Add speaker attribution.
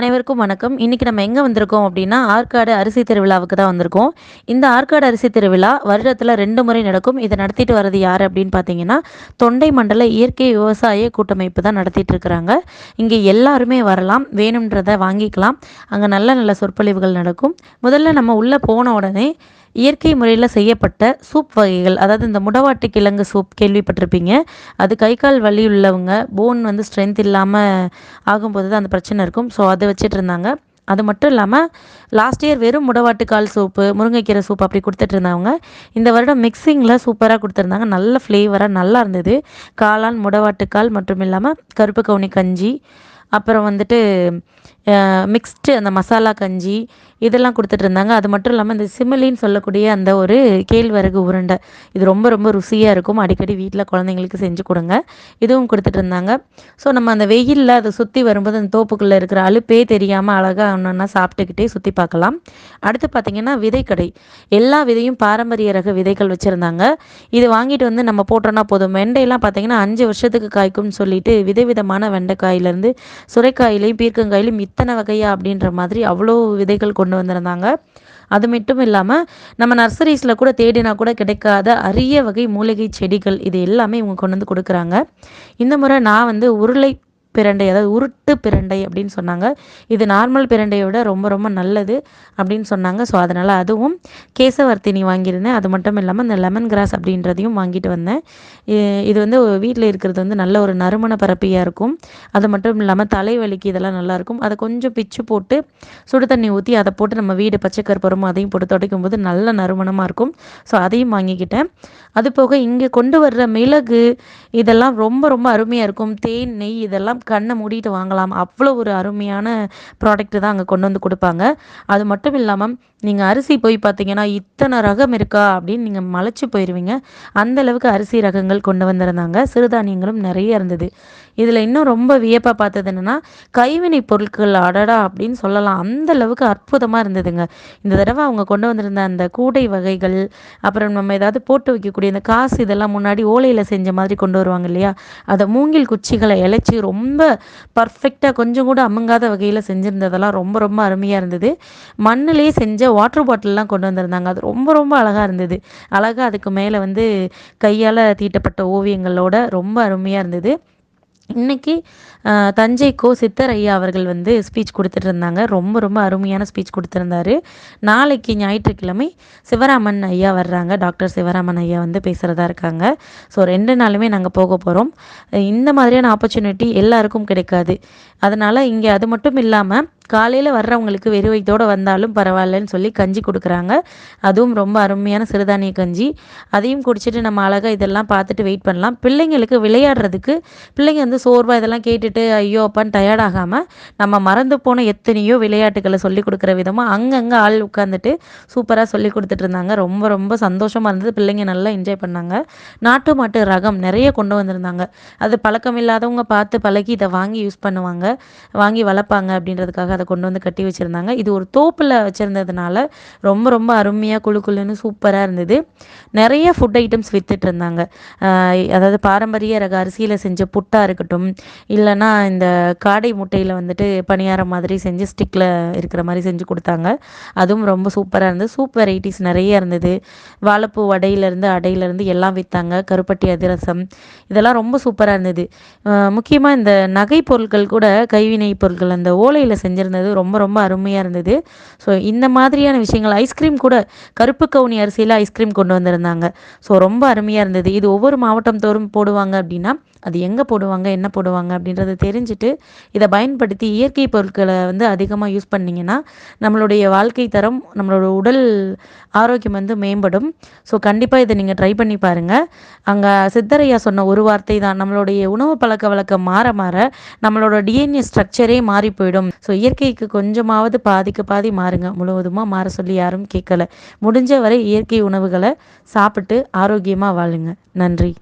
Speaker 1: அனைவருக்கும் வணக்கம். இன்றைக்கி நம்ம எங்கே வந்திருக்கோம் அப்படின்னா ஆற்காடு அரிசி திருவிழாவுக்கு தான் வந்திருக்கோம். இந்த ஆற்காடு அரிசி திருவிழா வருடத்தில் ரெண்டு முறை நடக்கும். இதை நடத்திட்டு வர்றது யார் அப்படின்னு பார்த்தீங்கன்னா தொண்டை மண்டல இயற்கை விவசாய கூட்டமைப்பு தான் நடத்திட்டு இருக்கிறாங்க. இங்கே எல்லாருமே வரலாம். வேணுன்றதை வாங்கிக்கலாம். அங்கே நல்ல நல்ல சொற்பொழிவுகள் நடக்கும். முதல்ல நம்ம உள்ளே போன உடனே இயற்கை முறையில் செய்யப்பட்ட சூப் வகைகள் அதாவது இந்த முடவாட்டு கிழங்கு சூப் கேள்விப்பட்டிருப்பீங்க. அது கை கால் வலி உள்ளவங்க போன் வந்து ஸ்ட்ரென்த் இல்லாமல் ஆகும்போது தான் அந்த பிரச்சனை இருக்கும். ஸோ அதை வச்சுட்டு இருந்தாங்க. அது மட்டும் இல்லாமல் லாஸ்ட் இயர் வெறும் முடவாட்டுக்கால் சூப்பு முருங்கைக்கீரை சூப் அப்படி கொடுத்துட்டு இருந்தவங்க இந்த வருடம் மிக்சிங்கில் சூப்பராக கொடுத்துருந்தாங்க. நல்ல ஃப்ளேவராக நல்லா இருந்தது. காளான் முடவாட்டுக்கால் மட்டும் இல்லாமல் கருப்பு கவுனி கஞ்சி அப்புறம் வந்துட்டு மிக்ஸ்டு அந்த மசாலா கஞ்சி இதெல்லாம் கொடுத்துட்டு இருந்தாங்க. அது மட்டும் இல்லாமல் இந்த சிமிலின்னு சொல்லக்கூடிய அந்த ஒரு கேழ்வரகு உருண்டை இது ரொம்ப ரொம்ப ருசியாக இருக்கும். அடிக்கடி வீட்டில் குழந்தைங்களுக்கு செஞ்சு கொடுங்க. இதுவும் கொடுத்துட்டு இருந்தாங்க. ஸோ நம்ம அந்த வெயிலில் அதை சுற்றி வரும்போது அந்த தோப்புக்குள்ளே இருக்கிற அழுப்பே தெரியாமல் அழகாக ஒன்றுன்னா சாப்பிட்டுக்கிட்டே சுற்றி பார்க்கலாம். அடுத்து பார்த்திங்கன்னா விதைக்கடை. எல்லா விதையும் பாரம்பரிய ரக விதைகள் வச்சுருந்தாங்க. இது வாங்கிட்டு வந்து நம்ம போட்டோன்னா போதும். வெண்டையெல்லாம் பார்த்திங்கன்னா அஞ்சு வருஷத்துக்கு காய்க்கும்னு சொல்லிட்டு விதவிதமான வெண்டைக்காயிலேருந்து சுரைக்காயிலையும் பீர்க்கங்காயிலையும் எத்தனை வகையா அப்படின்ற மாதிரி அவ்வளோ விதைகள் கொண்டு வந்திருந்தாங்க. அது மட்டும் இல்லாமல் நம்ம நர்சரிஸில் கூட தேடினா கூட கிடைக்காத அரிய வகை மூலிகை செடிகள் இது எல்லாமே இவங்க கொண்டு வந்து கொடுக்குறாங்க. இந்த முறை நான் வந்து உருளை பிரண்டை அதாவது உருட்டு பிரண்டை அப்படின்னு சொன்னாங்க. இது நார்மல் பிரண்டையை விட ரொம்ப ரொம்ப நல்லது அப்படின்னு சொன்னாங்க. ஸோ அதனால் அதுவும் கேசவர்த்தினி வாங்கியிருந்தேன். அது மட்டும் இல்லாமல் இந்த லெமன் கிராஸ் அப்படின்றதையும் வாங்கிட்டு வந்தேன். இது வந்து வீட்டில் இருக்கிறது வந்து நல்ல ஒரு நறுமண பரப்பியாக இருக்கும். அது மட்டும் இல்லாமல் தலைவலிக்கு இதெல்லாம் நல்லாயிருக்கும் அதை கொஞ்சம் பிச்சு போட்டு சுடு தண்ணி ஊற்றி அதை போட்டு நம்ம வீடு பச்சை அதையும் போட்டு துடைக்கும் போது நல்ல நறுமணமாக இருக்கும். ஸோ அதையும் வாங்கிக்கிட்டேன். அது போக இங்கே கொண்டு வர்ற மிளகு இதெல்லாம் ரொம்ப ரொம்ப அருமையாக இருக்கும். தேன் நெய் இதெல்லாம் கண்ணை மூடிட்டு வாங்கலாம். அவ்வளோ ஒரு அருமையான ப்ராடக்ட் தான் அங்கே கொண்டு வந்து கொடுப்பாங்க. அது மட்டும் இல்லாமல் நீங்கள் அரிசி போய் பார்த்தீங்கன்னா இத்தனை ரகம் இருக்கா அப்படின்னு நீங்கள் மலைச்சு போயிடுவீங்க அந்தளவுக்கு அரிசி ரகங்கள் கொண்டு வந்திருந்தாங்க. சிறுதானியங்களும் நிறைய இருந்தது. இதில் இன்னும் ரொம்ப வியப்பாக பார்த்தது என்னென்னா கைவினை பொருட்கள் அடடா அப்படின்னு சொல்லலாம். அந்த அளவுக்கு அற்புதமாக இருந்ததுங்க. இந்த தடவை அவங்க கொண்டு வந்திருந்த அந்த கூடை வகைகள் அப்புறம் நம்ம ஏதாவது போட்டு வைக்கக்கூடிய இந்த காசு இதெல்லாம் முன்னாடி ஓலையில் செஞ்ச மாதிரி கொண்டு வருவாங்க இல்லையா? அதை மூங்கில் குச்சிகளை இழைச்சி ரொம்ப பர்ஃபெக்டாக கொஞ்சம் கூட அமுங்காத வகையில் செஞ்சுருந்ததெல்லாம் ரொம்ப ரொம்ப அருமையாக இருந்தது. மண்ணிலே செஞ்ச வாட்டர் பாட்டில்லாம் கொண்டு வந்திருந்தாங்க. அது ரொம்ப ரொம்ப அழகாக இருந்தது. அழகாக அதுக்கு மேலே வந்து கையால் தீட்டப்பட்ட ஓவியங்களோட ரொம்ப அருமையாக இருந்தது. இன்றைக்கி தஞ்சைக்கோ சித்தர் ஐயா அவர்கள் வந்து ஸ்பீச் கொடுத்துட்டு இருந்தாங்க ரொம்ப ரொம்ப அருமையான ஸ்பீச் கொடுத்துருந்தாரு. நாளைக்கு ஞாயிற்றுக்கிழமை சிவராமன் ஐயா வர்றாங்க. டாக்டர் சிவராமன் ஐயா வந்து பேசுகிறதா இருக்காங்க. ஸோ ரெண்டு நாளுமே நாங்கள் போக போகிறோம் இந்த மாதிரியான ஆப்பர்ச்சுனிட்டி எல்லாருக்கும் கிடைக்காது. அதனால் இங்கே அது மட்டும் இல்லாமல் காலையில் வர்றவங்களுக்கு வெறும் வயிற்றோடு வந்தாலும் பரவாயில்லன்னு சொல்லி கஞ்சி கொடுக்குறாங்க. அதுவும் ரொம்ப அருமையான சிறுதானிய கஞ்சி. அதையும் குடிச்சிட்டு நம்ம அழகாக இதெல்லாம் பார்த்துட்டு வெயிட் பண்ணலாம். பிள்ளைங்களுக்கு விளையாடுறதுக்கு பிள்ளைங்க வந்து சோர்வாக இதெல்லாம் கேட்டுட்டு ஐயோ அப்பான்னு டயர்டாகாமல் நம்ம மறந்து போன எத்தனையோ விளையாட்டுகளை சொல்லி கொடுக்குற விதமாக அங்கங்கே ஆள் உட்காந்துட்டு சூப்பராக சொல்லி கொடுத்துட்டு இருந்தாங்க. ரொம்ப ரொம்ப சந்தோஷமாக இருந்தது. பிள்ளைங்க நல்லா என்ஜாய் பண்ணாங்க. நாட்டு மாட்டு ரகம் நிறைய கொண்டு வந்திருந்தாங்க. அது பழக்கம் இல்லாதவங்க பார்த்து பழகி இதை வாங்கி யூஸ் பண்ணுவாங்க. வாங்கி வளர்ப்பாங்க அப்படின்றதுக்காக அதை கொண்டு வந்து கட்டி வச்சுருந்தாங்க. இது ஒரு தோப்பில் வச்சுருந்ததுனால ரொம்ப ரொம்ப அருமையாக குழு குழுன்னு சூப்பராக இருந்தது. நிறைய ஃபுட் ஐட்டம்ஸ் விற்றுட்டு இருந்தாங்க. அதாவது பாரம்பரிய ரக அரிசியில் செஞ்ச புட்டாக இருக்கட்டும் இல்லைனா இந்த காடை முட்டையில் வந்துட்டு பணியாரம் மாதிரி செஞ்சு ஸ்டிக்கில் இருக்கிற மாதிரி செஞ்சு கொடுத்தாங்க. அதுவும் ரொம்ப சூப்பராக இருந்தது. சூப் வெரைட்டிஸ் நிறைய இருந்தது. வாழைப்பூ வடையிலேருந்து அடையிலேருந்து எல்லாம் விற்றாங்க கருப்பட்டி அதிரசம் இதெல்லாம் ரொம்ப சூப்பராக இருந்தது. முக்கியமாக இந்த நகை பொருட்கள் கூட கைவினை பொருட்கள் அந்த ஓலையில் செஞ்சிருந்த இருந்தது. ரொம்ப ரொம்ப அருமையாக இருந்தது. ஸோ இந்த மாதிரியான விஷயங்கள் ஐஸ்கிரீம் கூட கருப்பு கவுனி அரிசியில் ஐஸ்கிரீம் கொண்டு வந்திருந்தாங்க. ஸோ ரொம்ப அருமையாக இருந்தது. இது ஒவ்வொரு மாவட்டம் தோறும் போடுவாங்க அப்படின்னா அது எங்கே போடுவாங்க என்ன போடுவாங்க அப்படின்றத தெரிஞ்சுட்டு இதை பயன்படுத்தி இயற்கை பொருட்களை வந்து அதிகமாக யூஸ் பண்ணிங்கன்னா நம்மளுடைய வாழ்க்கை தரம் நம்மளோட உடல் ஆரோக்கியம் வந்து மேம்படும். ஸோ கண்டிப்பாக இதை நீங்கள் ட்ரை பண்ணி பாருங்கள் அங்கே சித்தரையா சொன்ன ஒரு வார்த்தை தான் நம்மளுடைய உணவு பழக்க வழக்கம் மாற மாற நம்மளோட டிஎன்ஏ ஸ்ட்ரக்சரே மாறி போயிடும். ஸோ இயற்கைக்கு கொஞ்சமாவது பாதிக்கு பாதி மாறுங்க. முழுவதுமாக மாற சொல்லி யாரும் கேட்கல. முடிஞ்ச வரை இயற்கை உணவுகளை சாப்பிட்டு ஆரோக்கியமாக வாழுங்க. நன்றி.